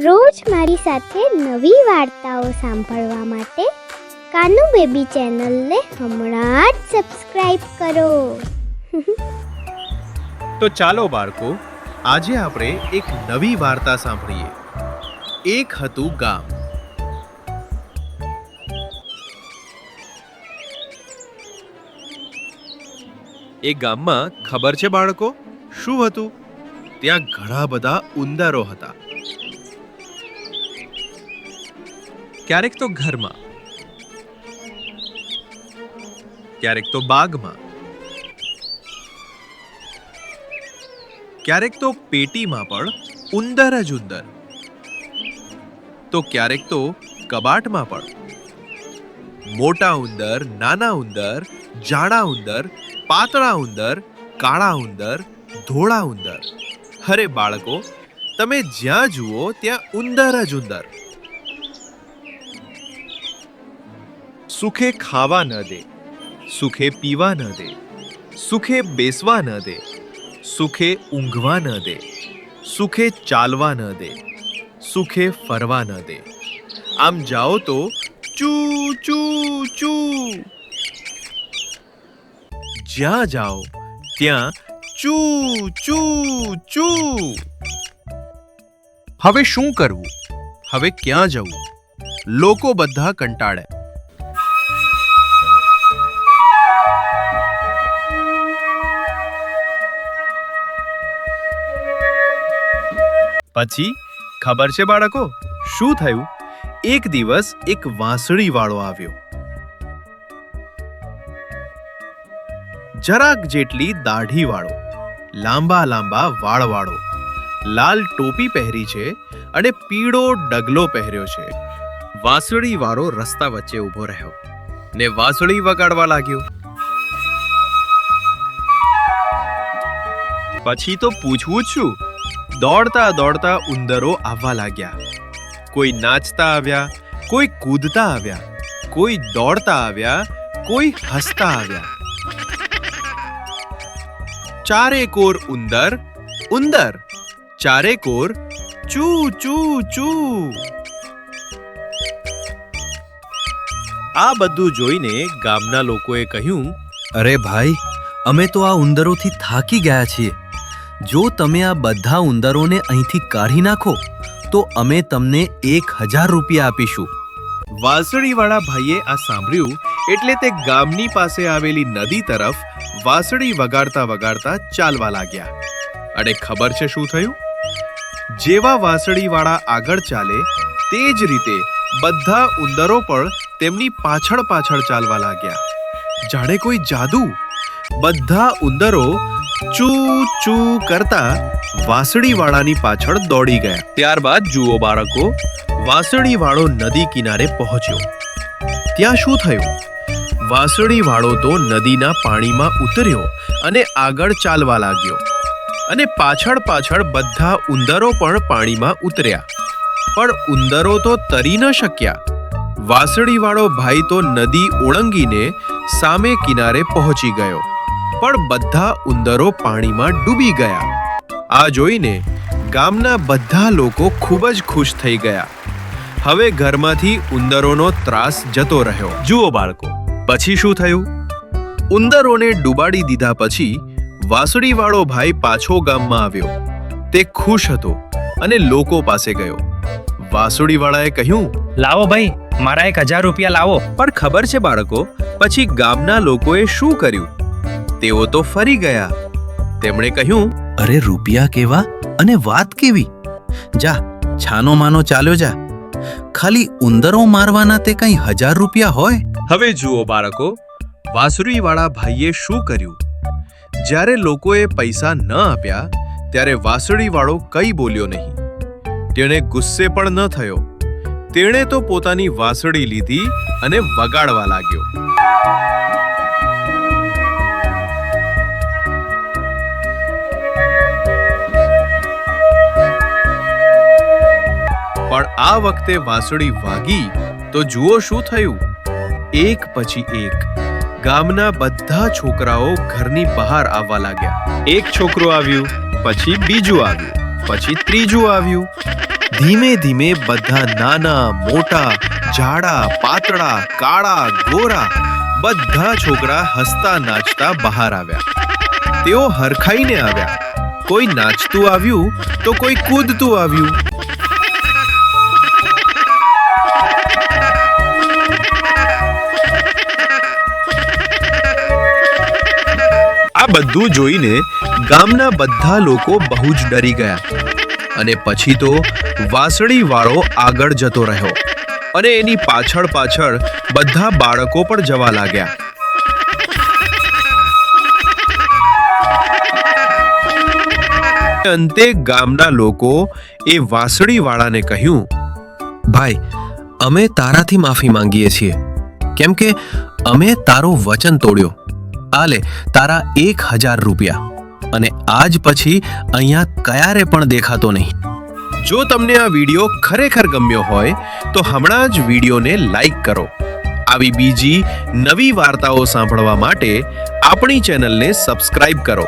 રોજ મારી સાથે નવી વાર્તાઓ સાંભળવા માટે કાનુ બેબી ચેનલને હમણાં જ સબસ્ક્રાઇબ કરો. તો ચાલો બાળકો, આજે આપણે એક નવી વાર્તા સાંભળીએ. એક હતું ગામ. એ ગામમાં ખબર છે બાળકો? શું હતું? ત્યાં ઘણા બધા ઉંદરો હતા. ક્યારેક તો ઘરમાં, ક્યારેક તો બાગમાં, ક્યારેક તો પેટીમાં પણ ઉંદર જ ઉંદર. તો ક્યારેક તો કબાટમાં પણ. મોટા ઉંદર, નાના ઉંદર, જાડા ઉંદર, પાતળા ઉંદર, કાળા ઉંદર, ધોળા ઉંદર. અરે બાળકો, તમે જ્યાં જુઓ ત્યાં ઉંદર જ ઉંદર. સુખે ખાવા ન દે સુખે પીવા ન દે સુખે બેસવા ન દે સુખે ઊંઘવા ન દે સુખે ચાલવા ન દે સુખે ફરવા ન દે આમ જાઓ તો ચૂ ચૂ ચૂ જ્યાં જાઓ ત્યાં ચૂ ચૂ ચૂ હવે શું કરવું હવે ક્યાં જવું લોકો બધા કંટાળે પછી ખબર છે બાળકો? શું થયું? એક દિવસ એક વાંસળી વાળો આવ્યો. જરાક જેટલી દાઢી વાળો લાંબા લાંબા વાળ વાળો લાલ ટોપી પહેરી છે અને પીળો ડગલો પહેર્યો છે. વાંસળી વાળો રસ્તા વચ્ચે ઊભો રહ્યો ને વાંસળી વગાડવા લાગ્યો. પછી તો પૂછવું જ છું દોડતા દોડતા ઉંદરો આવવા લાગ્યા. કોઈ નાચતા આવ્યા, કોઈ કૂદતા આવ્યા, કોઈ દોડતા આવ્યા, કોઈ હસતા આવ્યા. ચારે કોર ઉંદર ઉંદર. ચારે કોર ચૂ ચૂ ચૂ. આ બધું જોઈને ગામના લોકોએ કહ્યું, અરે ભાઈ, અમે તો આ ઉંદરોથી થાકી ગયા છીએ. જો તમે આ બધા ઉંદરોને અહીંથી કાઢી નાખો, તો અમે તમને એક હજાર રૂપિયા આપીશું. વાંસળીવાળા ભાઈએ આ સાંભળ્યું એટલે તે ગામની પાસે આવેલી નદી તરફ વાંસળી વગાડતા વગાડતા ચાલવા લાગ્યા. અને ખબર છે શું થયું? જેવા વાંસળીવાળા આગળ ચાલે, તે જ રીતે બધા ઉંદરો પણ તેમની પાછળ પાછળ ચાલવા લાગ્યા. જાણે કોઈ જાદુ? બધા ઉંદરો ચૂ ચૂ કરતા વાંસળીવાળાની પાછળ દોડી ગયા. ત્યારબાદ જુઓ બાળકો, વાંસળીવાળો નદી કિનારે પહોંચ્યો. ત્યાં શું થયું? વાંસળીવાળો તો નદીના પાણીમાં ઉતર્યો અને આગળ ચાલવા લાગ્યો અને પાછળ પાછળ બધા ઉંદરો પણ પાણીમાં ઉતર્યા. પણ ઉંદરો તો તરી ન શક્યા. વાંસળીવાળો ભાઈ તો નદી ઓળંગીને સામે કિનારે પહોંચી ગયો. પણ બધા ઉંદરો પાણીમાં ડૂબી ગયા. આ જોઈને ગામના બધા લોકો ખૂબ જ ખુશ થઈ ગયા. હવે ઘરમાંથી ઉંદરોનો ત્રાસ જતો રહ્યો. જુઓ બાળકો પછી શું થયું? ઉંદરોને ડૂબાડી દીધા પછી વાસળીવાળો ભાઈ પાછો ગામમાં આવ્યો. તે ખુશ હતો અને લોકો પાસે ગયો. વાંસળીવાળાએ કહ્યું લાવો ભાઈ મારા એક હજાર રૂપિયા લાવો. પણ ખબર છે બાળકો પછી ગામના લોકોએ શું કર્યું? તેઓ તો ફરી ગયા. તેમણે કહ્યું, અરે રૂપિયા કેવા અને વાત કેવી? જા, છાનો માનો ચાલ્યો જા. ખાલી ઉંદરો મારવાના તે કઈ હજાર રૂપિયા હોય? હવે જુઓ બાળકો, વાંસળીવાળા ભાઈએ શું કર્યું? જ્યારે લોકોએ પૈસા ન આપ્યા, ત્યારે વાંસળીવાળો કંઈ બોલ્યો નહીં. તેણે ગુસ્સે પણ ન થયો. તેણે તો પોતાની વાંસળી લીધી અને વગાડવા લાગ્યો. પણ આ વખતે વાંસળી વાગી, તો જુઓ શું થયું. એક પછી એક, ગામના બધા છોકરાઓ ઘરની બહાર આવવા લાગ્યા. એક છોકરો આવ્યું, પછી બીજું આવ્યું, પછી ત્રીજું આવ્યું. ધીમે ધીમે બધા નાના, મોટા જાડા પાતળા, કાળા, ગોરા, બધા છોકરા હસતા નાચતા બહાર આવ્યા. તેઓ હરખાઈને આવ્યા. કોઈ નાચતું આવ્યું, તો કોઈ કૂદતું આવ્યું. બધું જોઈને ગામના બધા લોકો બહુ જ ડરી ગયા. અને પછી તો વાસળી વાળો આગળ જતો રહ્યો અને એની પાછળ પાછળ બધા બાળકો પણ જવા લાગ્યા. અંતે ગામના લોકો એ વાસળી વાળાને કહ્યું, ભાઈ, અમે તારાથી માફી માંગીએ છીએ. કેમ કે અમે તારો વચન તોડ્યો. આ લે તારા એક હજાર રૂપિયા. અને આજ પછી અહીંયા ક્યારે પણ દેખાતો નહીં. જો તમને આ વીડિયો ખરેખર ગમ્યો હોય, તો હમણાં જ વિડીયોને લાઈક કરો. આવી બીજી નવી વાર્તાઓ સાંભળવા માટે આપણી ચેનલને સબસ્ક્રાઇબ કરો.